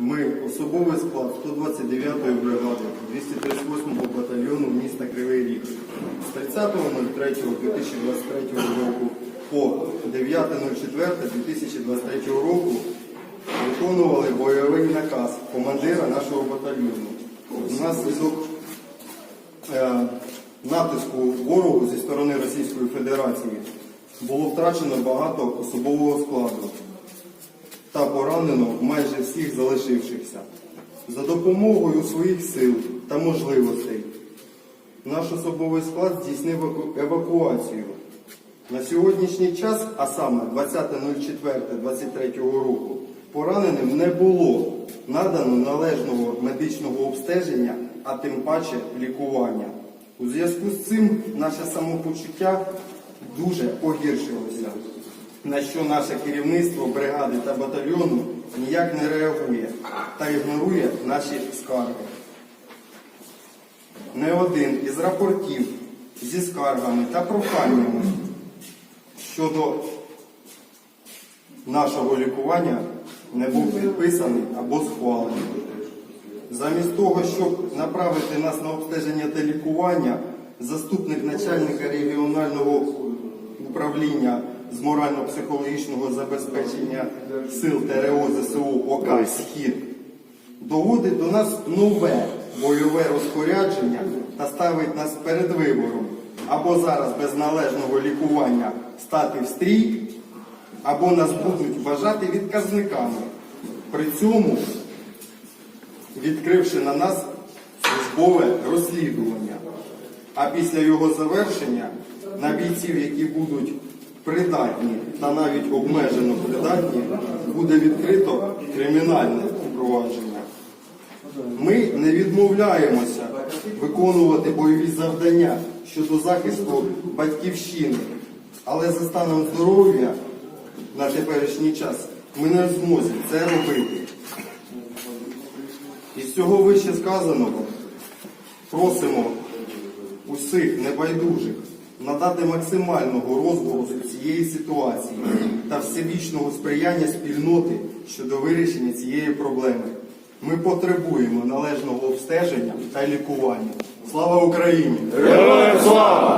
Ми особовий склад 129-ї бригади 238-го батальйону міста Кривий Ріг з 30.03.2023 року по 9.04.2023 року виконували бойовий наказ командира нашого батальйону. Внаслідок е, натиску ворогу зі сторони Російської Федерації було втрачено багато особового складу та поранено майже всіх залишившихся. За допомогою своїх сил та можливостей наш особовий склад здійснив евакуацію. На сьогоднішній час, а саме 20.04.23 року, пораненим не було надано належного медичного обстеження, а тим паче лікування. У зв'язку з цим наше самопочуття дуже погіршилося, на що наше керівництво бригади та батальйону ніяк не реагує та ігнорує наші скарги. Не один із рапортів зі скаргами та проханнями щодо нашого лікування не був підписаний або схвалений. Замість того, щоб направити нас на обстеження та лікування, заступник начальника регіонального управління з морально-психологічного забезпечення сил ТРО ЗСУ ОК «Схід» доводить до нас нове бойове розпорядження та ставить нас перед вибором або зараз без належного лікування стати в стрій, або нас будуть вважати відказниками. При цьому відкривши на нас службове розслідування. А після його завершення на бійців, які будуть придатні та навіть обмежено придатні, буде відкрито кримінальне провадження. Ми не відмовляємося виконувати бойові завдання щодо захисту батьківщини, але за станом здоров'я на теперішній час ми не змозі це робити. Із цього вище сказаного просимо усіх небайдужих надати максимального розголосу цієї ситуації та всебічного сприяння спільноти щодо вирішення цієї проблеми. Ми потребуємо належного обстеження та лікування. Слава Україні! Героям слава!